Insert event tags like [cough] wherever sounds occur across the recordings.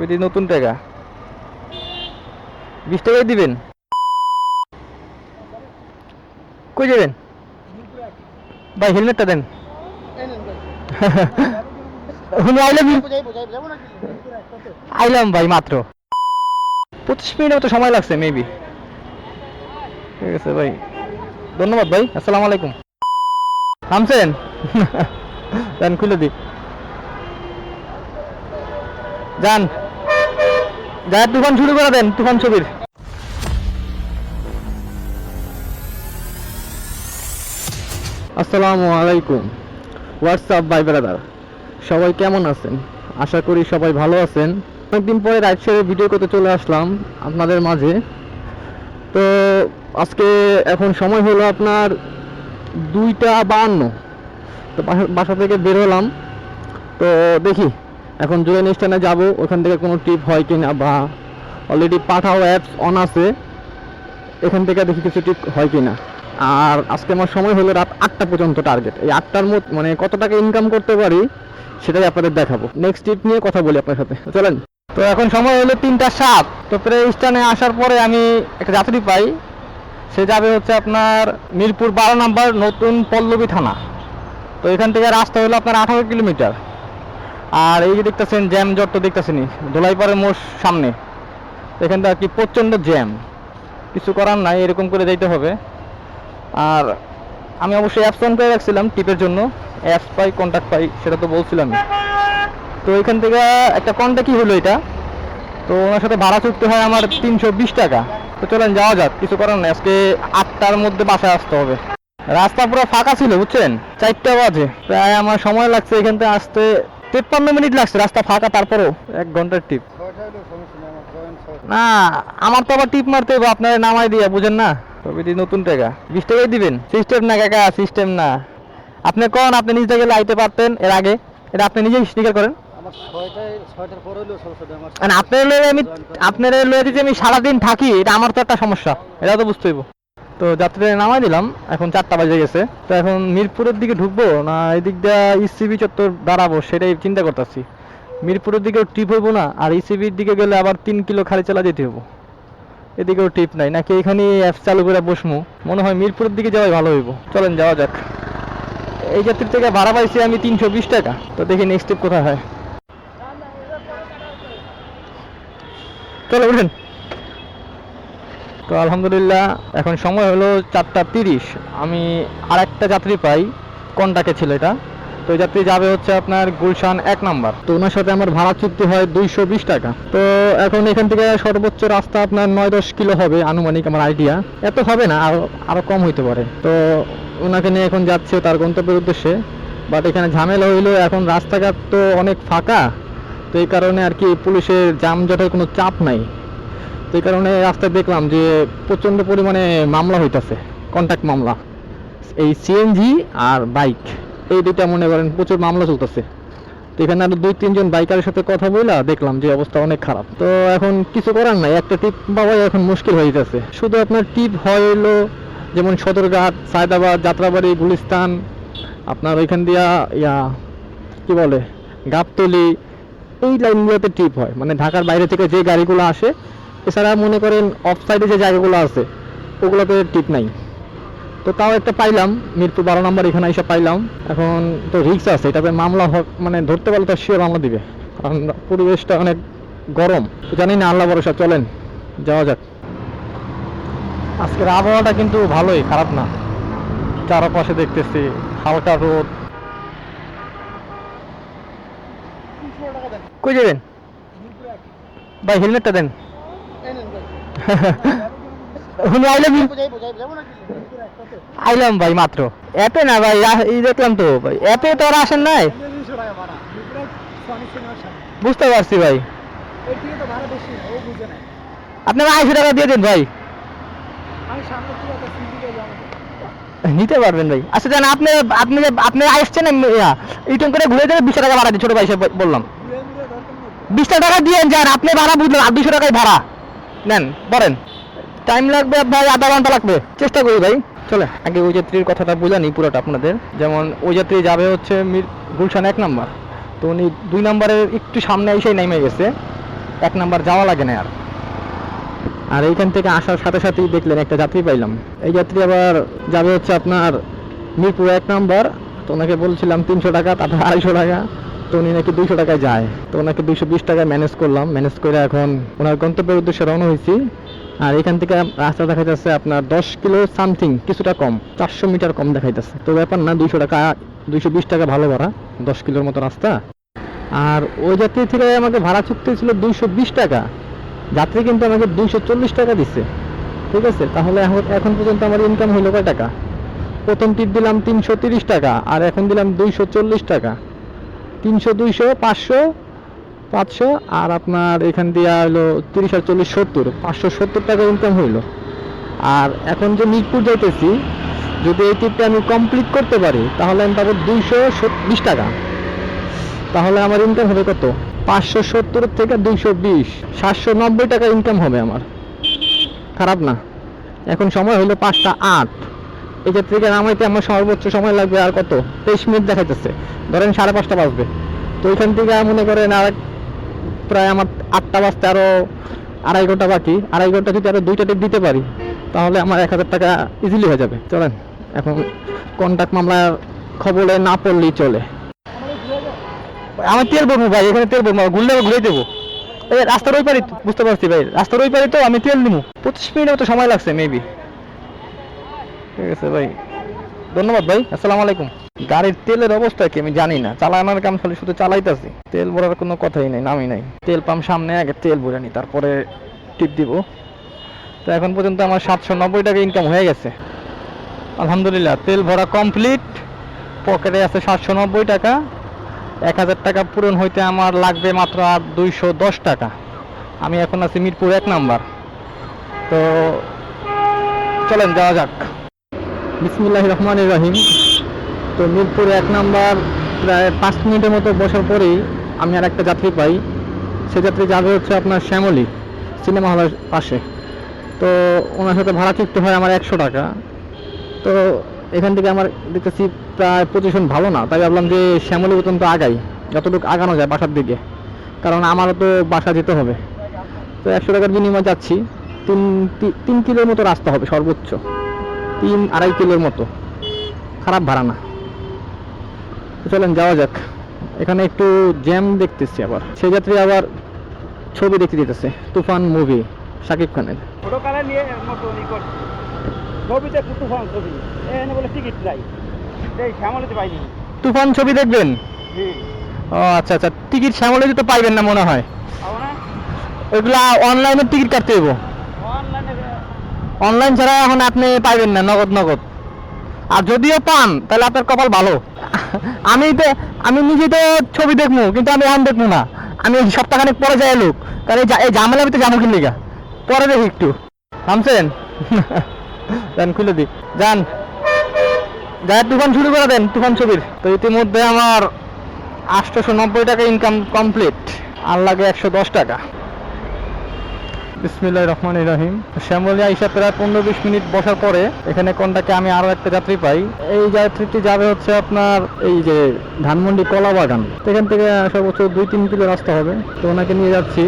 দি নতুন টাকা। বিশ টাকাই দিবেন? কই যাবেন? ভাই, হেলমেটটা দেন। আইলাম ভাই, মাত্র। পঁচিশ মিনিট মতো সময় লাগছে মেবি ঠিক আছে ভাই। ধন্যবাদ ভাই, আসসালামু আলাইকুম। থামছেন? [laughs] দেন, খুলে দি যান। যা তুফান শুরু করে দেন, তুফান ছবির। আসসালামু আলাইকুম। হোয়াটসঅ্যাপ বাই ব্রাদার সবাই কেমন আছেন? আশা করি সবাই ভালো আছেন। অনেকদিন পরে রাইড শেয়ারের ভিডিও করতে চলে আসলাম আপনাদের মাঝে। তো আজকে এখন সময় হলো আপনার দুইটা বাহান্ন। তো বাসা থেকে বের হলাম। তো দেখি এখন জুয়েন স্ট্যান্ডে যাব, ওখান থেকে কোনো ট্রিপ হয় কিনা বা অলরেডি পাঠাও অ্যাপস অন আছে, এখান থেকে দেখি কিছু ট্রিপ হয় কিনা। আর আজকে আমার সময় হলো রাত আটটা পর্যন্ত টার্গেট এই আটটার মধ্যে মানে কত টাকা ইনকাম করতে পারি, সেটাই আপনাদের দেখাবো। নেক্সট টিপ নিয়ে কথা বলি আপনার সাথে। চলেন। তো এখন সময় হলো তিনটা সাত। তো প্রে স্ট্যান্ডে আসার পরে আমি একটা যাত্রী পাই। সে যাবে হচ্ছে আপনার মিরপুর বারো নাম্বার নতুন পল্লবী থানা। তো এখান থেকে রাস্তা হলো আপনার আঠারো কিলোমিটার। আর এই যে দেখতেছেন জ্যাম জট তো দেখতেছেনই। ধোলাইপাড়ের মোড় সামনে। এখানটা আর কি প্রচণ্ড জ্যাম। কিছু করার নাই, এরকম করে যাইতে হবে। আর আমি অবশ্যই অ্যাপস অন করে রাখছিলাম টিপের জন্য। অ্যাপস পাই কন্ট্যাক্ট পাই, সেটা তো বলছিলামই। তো এখান থেকে একটা কন্ট্যাক্টই হলো এটা। তো ওনার সাথে ভাড়া চুক্তি হয় আমার তিনশো বিশ টাকা। তো চলেন, যাওয়া যাক। কিছু করার নেই। আজকে আটটার মধ্যে বাসায় আসতে হবে। রাস্তা পুরো ফাঁকা ছিল, বুঝছেন? চারটা বাজে। প্রায় আমার সময় লাগছে এখান থেকে আসতে। তেপ্পান্ন মিনিট লাগছে, রাস্তা ফাঁকা, তারপরেও এক ঘণ্টার টিপ। না, আমার তো আবার টিপ মারতে হবে আপনার নামাই দিয়ে, বুঝেন না? তবে দি নতুন টাকা। বিশ টাকাই দিবেন। সিস্টেম না কাকা সিস্টেম না। আপনি কোন, আপনি নিজ থেকে আইতে পারতেন এর আগে? এটা আপনি নিজেই স্বীকার করেন। আপনার লয়ে আমি আপনার লয়ে যদি আমি সারাদিন থাকি, এটা আমার তো একটা সমস্যা। এটা তো বুঝতে হইব। তো যাত্রী নামাই দিলাম, এখন চারটা বাজে গেছে। তো এখন মিরপুরের দিকে ঢুকবো না এদিক দিয়ে ইসিবি চত্বর দাঁড়াবো সেটাই চিন্তা করতেছি। মিরপুরের দিকেও ট্রিপ হইব না, আর ইসিবির দিকে গেলে আবার তিন কিলো খালি চালা যেতে হব এদিকেও ট্রিপ নাই, নাকি এখানে অ্যাপ চালু করে বসমু। মনে হয় মিরপুরের দিকে যাওয়াই ভালো হইব। চলেন, যাওয়া যাক। এই যাত্রীর থেকে ভাড়া পাইছি আমি তিনশো বিশ টাকা। তো দেখি নেক্সট ট্রিপ কোথায় হয়। চলো, উঠেন। তো আলহামদুলিল্লাহ, এখন সময় হলো চারটা তিরিশ। আমি আর একটা যাত্রী পাই, কন্টাকে ছিল এটা? তো যাত্রী যাবে হচ্ছে আপনার গুলশান এক নাম্বার। তো ওনার সাথে আমার ভাড়া চুক্তি হয় দুইশো বিশ টাকা। তো এখন এখান থেকে সর্বোচ্চ রাস্তা আপনার নয় দশ কিলো হবে, আনুমানিক আমার আইডিয়া এত হবে না, আরও আরও কম হইতে পারে। তো ওনাকে নিয়ে এখন যাচ্ছে তার গন্তব্যের উদ্দেশ্যে। বাট এখানে ঝামেলা হইল, এখন রাস্তাঘাট তো অনেক ফাঁকা। তো এই কারণে আর কি পুলিশের যানজটের কোনো চাপ নাই। তো এই কারণে রাস্তায় দেখলাম যে প্রচণ্ড পরিমাণে মামলা হইতাছে কন্ট্যাক্ট মামলা। এই সিএনজি আর বাইক এই দুইটা মনে করেন প্রচুর মামলা চলতেছে। তো এখানে আরও দুই, তিনজন বাইকারের সাথে কথা বললা দেখলাম যে অবস্থা অনেক খারাপ। তো এখন কিছু করার নাই, একটা টিপ পাওয়াই এখন মুশকিল হয়ে যাচ্ছে শুধু আপনার টিপ হইল যেমন সদরঘাট, সায়দাবাদ, যাত্রাবাড়ি, গুলিস্তান, আপনার ওইখান দিয়া ইয়া, কি বলে, গাবতলি, এই লাইনগুলোতে ট্রিপ হয়। মানে ঢাকার বাইরে থেকে যে গাড়িগুলো আসে এছাড়া মনে করেন অফ সাইডে যে জায়গাগুলো আছে, ওগুলোতে টিপ নাই। তো তাও একটা পাইলাম মৃত্যু বারো নম্বর এখানে এসে পাইলাম। এখন তো রিক্স আছে, এটাতে মামলা হোক মানে ধরতে পারলে তো শিওর মামলা দিবে। কারণ পরিবেশটা অনেক গরম। জানি না, আল্লাহ ভরসা, চলেন, যাওয়া যাক। আজকের আবহাওয়াটা কিন্তু ভালোই, খারাপ না। চারপাশে দেখতেছি হালকা রোদ। কই যাবেন? ভাই, হেলমেটটা দেন। আইলাম ভাই মাত্র অ্যাপে না ভাই এই দেখলাম তো ভাই অ্যাপে তো আর আসেন নাই। বুঝতে পারছি ভাই। আপনারা আড়াইশো টাকা দিয়ে দিন ভাই দিয়ে। নিতে পারবেন ভাই আচ্ছা জান আপনি আপনি আপনি আসছেন ইটন করে ঘুরে যাবে বিশ টাকা ভাড়া দিই ছোট ভাই বললাম। বিশ টাকা দিয়ে যান আপনি ভাড়া বুঝলেন আর দুশো টাকায় ভাড়া নেন বলেন টাইম লাগবে ভাই, আধা ঘণ্টা লাগবে। চেষ্টা করি ভাই। চলে, আগে ওই যাত্রীর কথাটা বুঝানি পুরোটা আপনাদের। যেমন ওই যাত্রী যাবে হচ্ছে মির গুলশান এক নাম্বার। তো উনি দুই নাম্বারের একটু সামনে এসেই নেমে গেছে। এক নাম্বার যাওয়া লাগে না আর। আর এইখান থেকে আসার সাথে সাথেই দেখলেন, একটা যাত্রী পাইলাম। এই যাত্রী আবার যাবে হচ্ছে আপনার মিরপুর এক নাম্বার। তো ওনাকে বলছিলাম তিনশো টাকা, তারপর আড়াইশো টাকা। তো উনি নাকি দুইশো টাকায় যায়। তো ওনাকে দুইশো বিশ টাকায় ম্যানেজ করলাম। ম্যানেজ করে এখন ওনার গন্তব্যের উদ্দেশ্যে রওনা হয়েছি। আর এখান থেকে রাস্তা দেখা যাচ্ছে আপনার দশ কিলো সামথিং কিছুটা কম, চারশো মিটার কম দেখাইতেছে। তো ব্যাপার না, দুইশো টাকা, দুইশো বিশ টাকা ভালো ভাড়া, দশ কিলোর মতো রাস্তা। আর ওই যাত্রী থেকে আমাকে ভাড়া চুক্তি ছিল দুইশো বিশ টাকা। যাত্রী কিন্তু আমাকে দুইশো চল্লিশ টাকা দিচ্ছে ঠিক আছে? তাহলে এখন পর্যন্ত আমার ইনকাম হইল কয় টাকা? প্রথম টিপ দিলাম তিনশো তিরিশ টাকা, আর এখন দিলাম দুইশো চল্লিশ টাকা। তিনশো, দুইশো, পাঁচশো পাঁচশো, আর আপনার এখান দিয়ে হলো তিরিশ আর চল্লিশ, সত্তর। পাঁচশো, সত্তর টাকা ইনকাম হইল। আর এখন যে মিরপুর যাইতেছি, যদি এই টিপটা আমি কমপ্লিট করতে পারি, তাহলে আমি পাবো দুইশো বিশ টাকা। তাহলে আমার ইনকাম হবে কত? পাঁচশো, সত্তর থেকে দুইশো বিশ, সাতশো নব্বই টাকা ইনকাম হবে আমার। খারাপ না। এখন সময় হলো পাঁচটা আট। যে থেকে নামাইতে আমার সর্বোচ্চ সময় লাগবে আর কত? তেইশ মিনিট দেখাইতেছে। ধরেন সাড়ে পাঁচটা বাজবে। তো ওইখান থেকে মনে করেন আর প্রায় আমার আটটা বাজতে আরও আড়াই ঘণ্টা বাকি। আড়াই ঘণ্টা যদি আরও দুইটা টিপ দিতে পারি, তাহলে আমার এক হাজার টাকা ইজিলি হয়ে যাবে। চলেন, এখন কন্ট্যাক্ট মামলার খবরে না পড়লেই চলে। আমার তেল ভরবো ভাই, এখানে তেল ভরবো ঘুরলে ঘুরে দেবো। এই রাস্তার ওই পারি বুঝতে পারছি ভাই, রাস্তার ওই পারি তো আমি তেল নিবো পঁচিশ মিনিট মতো সময় লাগছে মেবি ঠিক আছে ভাই। ধন্যবাদ ভাই, আসসালামু আলাইকুম। গাড়ির তেলের অবস্থা কি আমি জানি না। চালানোর কাম খালি শুধু চালাইতেছি। তেল ভরার কোনো কথাই নেই, নামই নাই। তেল পাম্প সামনে, আগে তেল ভরে নি, তারপরে টিপ দিব। তো এখন পর্যন্ত আমার সাতশো নব্বই টাকা ইনকাম হয়ে গেছে। আলহামদুলিল্লাহ, তেল ভরা কমপ্লিট পকেটে আছে সাতশো নব্বই টাকা। এক হাজার টাকা পূরণ হইতে আমার লাগবে মাত্র আর দুইশো দশ টাকা। আমি এখন আছি মিরপুর এক নাম্বার। তো চলেন, যাওয়া যাক। বিসমুল্লাহ রহমান রহিম। তো মিরপুর এক নাম্বার, প্রায় পাঁচ মিনিটের মতো বসার পরেই আমি আর একটা যাত্রী পাই। সে যাত্রী যাবে হচ্ছে আপনার শ্যামলী সিনেমা হলের পাশে। তো ওনার সাথে ভাড়া চুক্তি হয় আমার একশো টাকা। তো এখান থেকে আমার দেখতেছি প্রায় পজিশন ভালো না। তাই ভাবলাম যে শ্যামলী পর্যন্ত আগাই, যতটুকু আগানো যায় বাসার দিকে। কারণ আমারও তো বাসা যেতে হবে। তো একশো টাকার বিনিময়ে যাচ্ছি। তিন তিন কিলোর মতো রাস্তা হবে সর্বোচ্চ। তিন আড়াই কিলোর মতো। খারাপ ভাড়া না। চলেন যাওয়া যাক। এখানে একটু জ্যাম দেখতেছি আবার। সেই যাত্রী আবার ছবি দেখতে দিতেছে। তুফান মুভি শাকিব খানের। তুফান ছবি। দেখবেন? ও আচ্ছা আচ্ছা। টিকিট শ্যামলে তো পাইবেন না মনে হয়। ওইগুলা অনলাইনে টিকিট কাটতে হইব। অনলাইন ছাড়া এখন আপনি পাইবেন না, নগদ নগদ। আর যদিও পান, তাহলে আপনার কপাল ভালো। আমি তো, আমি নিজে তো ছবি দেখব কিন্তু আমি এখন দেখব না। আমি সপ্তাহখানেক পরে যাই লোক তাহলে এই ঝামেলা ভিতরে যাব কিনলে পরে দেখি একটু। থামছেন? দেন খুলে দিই। যান। যা তুফান শুরু করে দেন, তুফান ছবির। তো ইতিমধ্যে আমার আটশোশো নব্বই টাকা ইনকাম কমপ্লিট আর লাগে একশো দশ টাকা। বিসমিল্লাহ রহমান রহিম। শ্যামলী আইসা প্রায় পনেরো বিশ মিনিট বসার পরে এখানে কোনটাকে আমি আরও একটা যাত্রী পাই। এই যাত্রীটি যাবে হচ্ছে আপনার এই যে ধানমন্ডি কলা বাগান। এখান থেকে সর্বোচ্চ দুই তিন কিলো রাস্তা হবে। তো ওনাকে নিয়ে যাচ্ছি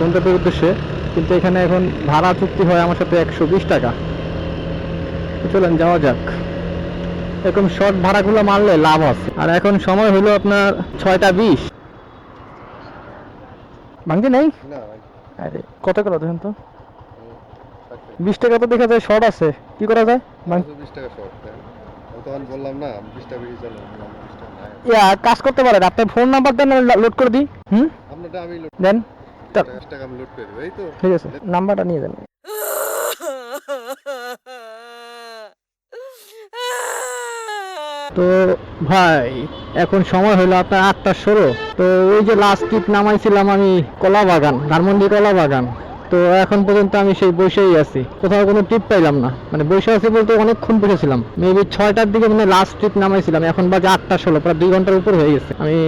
গন্তব্যের উদ্দেশ্যে। কিন্তু এখানে এখন ভাড়া চুক্তি হয় আমার সাথে একশো বিশ টাকা। চলেন যাওয়া যাক। এরকম শর্ট ভাড়াগুলো মারলে লাভ আছে। আর এখন সময় হলো আপনার ছয়টা বিশ। ভাঙতে নেই? আরে কত করে দেখেন তো? বিশ টাকা তো দেখা যায় শর্ট আছে। কি করা যায়? পাঁচশো বিশ টাকা শর্ট তখন বললাম না বিশ টাকা বেশি চলো ইয়া কাজ করতে পারেন। আপনার ফোন নাম্বার দেন লোড করে দিই। হুম? আপনারটা আমি লোড দেন। টাকা আমি লোড করে দেবো এই তো? ঠিক আছে নাম্বারটা নিয়ে দেন তো ভাই, এখন সময় হলো আপনার আটটা ষোলো তো ওই যে লাস্ট ট্রিপ নামাইছিলাম আমি কলা বাগান, ধানমন্ডি কলা বাগান। তো এখন পর্যন্ত আমি সেই বসেই আছি। কোথাও কোনো ট্রিপ পাইলাম না। মানে বসে আছি বলতে অনেকক্ষণ বসেছিলাম। মেবি ছয়টার দিকে মানে লাস্ট ট্রিপ নামাইছিলাম। এখন বাজে আটটা ষোলো, প্রায় দুই ঘণ্টার উপর হয়ে গেছে। আমি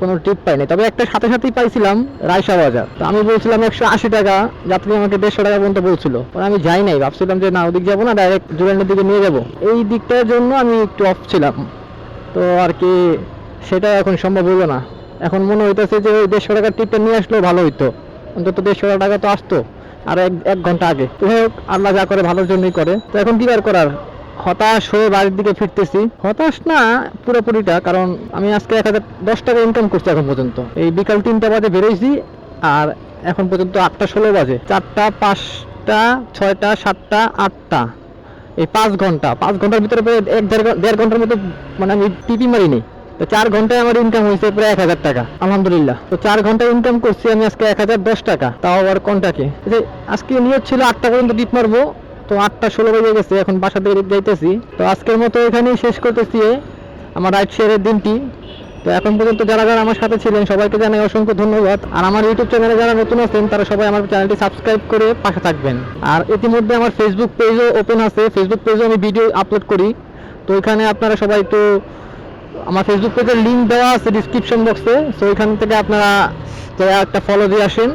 কোনো ট্রিপ পাইনি। তবে একটা সাথে সাথেই পাইছিলাম রায়সা বাজার। তো আমি বলছিলাম একশো আশি টাকা, যাত্রী আমাকে দেড়শো টাকা পর্যন্ত বলছিল। আমি যাই নাই, ভাবছিলাম যে না, ওদিক যাব না ডাইরেক্ট জুরানের দিকে নিয়ে যাব। এই দিকটার জন্য আমি একটু অফ ছিলাম। তো আর কি, সেটা এখন সম্ভব হলো না। এখন মনে হইতেছে যে ওই দেড়শো টাকার টিপটা নিয়ে আসলেও ভালো হইতো। অন্তত দেড়শো টাকা তো আসতো, আর এক এক ঘণ্টা আগে। তো হোক, আল্লাহ যা করে ভালোর জন্যই করে। তো এখন কি আর করার? হতাশ হয়ে বাড়ির দিকে ফিরতেছি। হতাশ না, পুরোপুরিটা, কারণ আমি আজকে এক হাজার দশ টাকা ইনকাম করছি এখন পর্যন্ত। এই বিকাল তিনটা বাজে বেরোইছি, আর এখন পর্যন্ত আটটা ষোলো বাজে। চারটা, পাঁচটা, ছয়টা, সাতটা, আটটা। এই পাঁচ ঘণ্টা, পাঁচ ঘণ্টার ভিতরে প্রায় এক দেড় ঘণ্টার মতো মানে আমি টিপি মারিনি। তো চার ঘন্টায় আমার ইনকাম হয়েছে প্রায় এক হাজার টাকা, আলহামদুলিল্লাহ। তো চার ঘণ্টা ইনকাম করছি আমি আজকে এক হাজার দশ টাকা, তাও আবার কন্টাকে? আজকে নিয়ত ছিল আটটা পর্যন্ত টিপ মারবো তো আটটা ষোলো বেজে গেছে, এখন বাসা থেকে যাইতেছি। তো আজকের মতো এখানেই শেষ করতেছি আমার রাইড শেয়ারের দিনটি। তো এখন পর্যন্ত যারা যারা আমার সাথে ছিলেন, সবাইকে জানাই অসংখ্য ধন্যবাদ। আর আমার ইউটিউব চ্যানেলে যারা নতুন আছেন, তারা সবাই আমার চ্যানেলটি সাবস্ক্রাইব করে পাশে থাকবেন। আর ইতিমধ্যে আমার ফেসবুক পেজও ওপেন আছে। ফেসবুক পেজও আমি ভিডিও আপলোড করি। তো ওইখানে আপনারা সবাই একটু আমার ফেসবুক পেজের লিঙ্ক দেওয়া আছে ডিসক্রিপশন বক্সে তো ওইখান থেকে আপনারা একটা ফলো দিয়ে আসেন।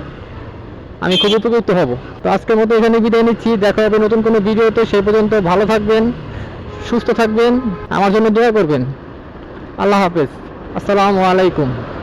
আমি খুব উপকৃত হব। তো আজকের মতো এখানে বিদায় নিচ্ছি। দেখা হবে নতুন কোনো ভিডিওতে। সেই পর্যন্ত ভালো থাকবেন, সুস্থ থাকবেন, আমার জন্য দোয়া করবেন। আল্লাহ হাফেজ। আসসালামু আলাইকুম।